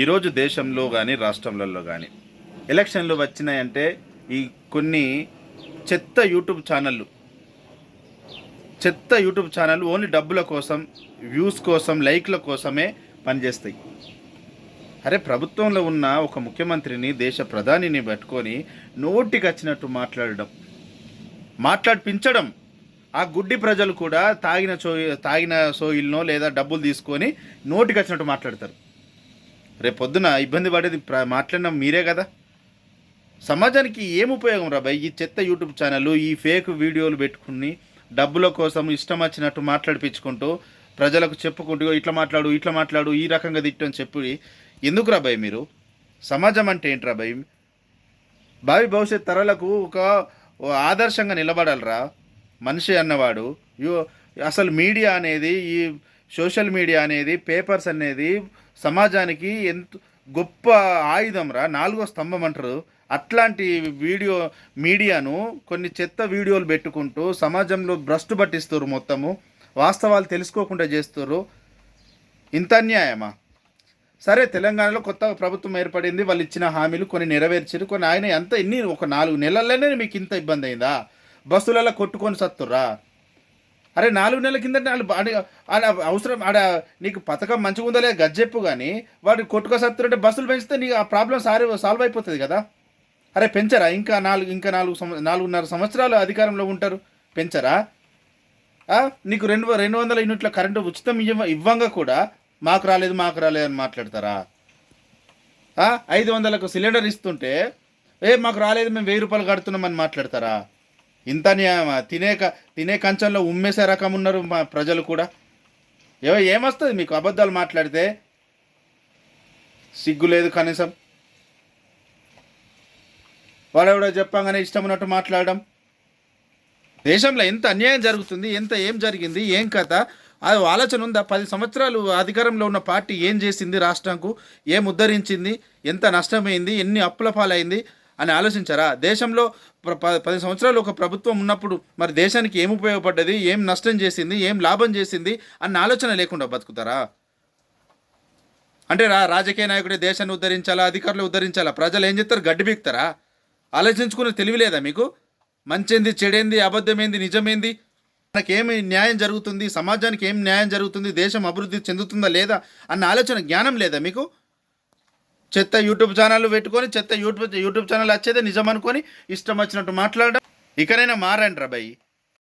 ఈరోజు దేశంలో కానీ రాష్ట్రంలలో కానీ ఎలక్షన్లు వచ్చినాయంటే ఈ కొన్ని చెత్త యూట్యూబ్ ఛానళ్ళు చెత్త యూట్యూబ్ ఛానల్ ఓన్లీ డబ్బుల కోసం వ్యూస్ కోసం లైక్ల కోసమే పనిచేస్తాయి. అరే ప్రభుత్వంలో ఉన్న ఒక ముఖ్యమంత్రిని దేశ ప్రధానిని పట్టుకొని నోటికి వచ్చినట్టు మాట్లాడడం మాట్లాడిపించడం ఆ గుడ్డి ప్రజలు కూడా తాగిన చో తాగిన సోయిల్నో లేదా డబ్బులు తీసుకొని నోటికి వచ్చినట్టు మాట్లాడతారు. రేపు ఇబ్బంది పడేది మాట్లాడిన మీరే కదా. సమాజానికి ఏం ఉపయోగం రా ఈ చెత్త యూట్యూబ్ ఛానల్ ఈ ఫేక్ వీడియోలు పెట్టుకుని డబ్బుల కోసం ఇష్టం వచ్చినట్టు మాట్లాడిపించుకుంటూ ప్రజలకు చెప్పుకుంటూ ఇట్లా మాట్లాడు ఇట్లా మాట్లాడు ఈ రకంగా తిట్టని చెప్పి ఎందుకు రా మీరు? సమాజం అంటే ఏంట్రా భయ్? భావి భవిష్యత్ తరాలకు ఒక ఆదర్శంగా నిలబడాలిరా. మనిషి అన్నవాడు. అసలు మీడియా అనేది ఈ సోషల్ మీడియా అనేది పేపర్స్ అనేది సమాజానికి ఎంత గొప్ప ఆయుధం రా. నాలుగో స్తంభం అంటారు. అట్లాంటి వీడియో మీడియాను కొన్ని చెత్త వీడియోలు పెట్టుకుంటూ సమాజంలో భ్రష్టు పట్టిస్తారు మొత్తము. వాస్తవాలు తెలుసుకోకుండా చేస్తారు ఇంత అన్యాయమా? సరే తెలంగాణలో కొత్త ప్రభుత్వం ఏర్పడింది. వాళ్ళు ఇచ్చిన హామీలు కొన్ని నెరవేర్చారు కొన్ని ఆయన ఎంత ఎన్ని ఒక నాలుగు నెలల్లోనే మీకు ఇంత ఇబ్బంది అయిందా? బస్సులలో కొట్టుకొని సత్తుర్రా. అరే నాలుగు నెలల కింద నాలుగు ఆడ అవసరం ఆడ నీకు పథకం మంచిగా ఉందా లేదా గజ్జెప్పు కానీ వాడు కొట్టుకోసత్తుంటే బస్సులు పెంచితే నీకు ఆ ప్రాబ్లం సాల్వ్ సాల్వ్ అయిపోతుంది కదా. అరే పెంచరా? ఇంకా నాలుగు ఇంకా నాలుగు సంవ నాలుగున్నర సంవత్సరాలు అధికారంలో ఉంటారు. పెంచరా? నీకు రెండు రెండు వందల యూనిట్ల కరెంటు ఉచితం ఇవ్వ ఇవ్వంగా కూడా మాకు రాలేదు మాకు రాలేదు అని మాట్లాడతారా? ఐదు వందలకు సిలిండర్ ఇస్తుంటే ఏ మాకు రాలేదు మేము వెయ్యి రూపాయలు కడుతున్నామని మాట్లాడతారా? ఇంత న్యాయమా? తినే తినే కంచంలో ఉమ్మేసే రకం ఉన్నారు మా ప్రజలు కూడా. ఏవో ఏమొస్తుంది మీకు అబద్ధాలు మాట్లాడితే? సిగ్గు లేదు కనీసం. వాడెవడో చెప్పంగానే ఇష్టం ఉన్నట్టు మాట్లాడడం. దేశంలో ఎంత అన్యాయం జరుగుతుంది ఎంత ఏం జరిగింది ఏం కథ? అది ఆలోచన ఉందా? పది సంవత్సరాలు అధికారంలో ఉన్న పార్టీ ఏం చేసింది రాష్ట్రంకు? ఏం ఉద్ధరించింది? ఎంత నష్టమైంది? ఎన్ని అప్పుల పాలైంది? అని ఆలోచించారా? దేశంలో ప- పది సంవత్సరాలు ఒక ప్రభుత్వం ఉన్నప్పుడు మరి దేశానికి ఏం ఉపయోగపడ్డది? ఏం నష్టం చేసింది? ఏం లాభం చేసింది? అన్న ఆలోచన లేకుండా బతుకుతారా? అంటే రా రాజకీయ నాయకుడే దేశాన్ని ఉద్ధరించాలా అధికారులు ఉద్ధరించాలా? ప్రజలు ఏం చేస్తారు గడ్డి బీక్తారా ఆలోచించుకునే తెలివి లేదా మీకు? మంచింది చెడేంది అబద్ధమేంది నిజమేంది? మనకేమి న్యాయం జరుగుతుంది? సమాజానికి ఏం న్యాయం జరుగుతుంది? దేశం అభివృద్ధి చెందుతుందా లేదా? అన్న ఆలోచన జ్ఞానం లేదా మీకు? చెత్త యూట్యూబ్ ఛానల్ పెట్టుకొని చెత్త యూట్యూబ్ యూట్యూబ్ ఛానల్ వచ్చేదే నిజం అనుకొని ఇష్టం వచ్చినట్టు మాట్లాడడం. ఇకనైనా మారండి రా భయ్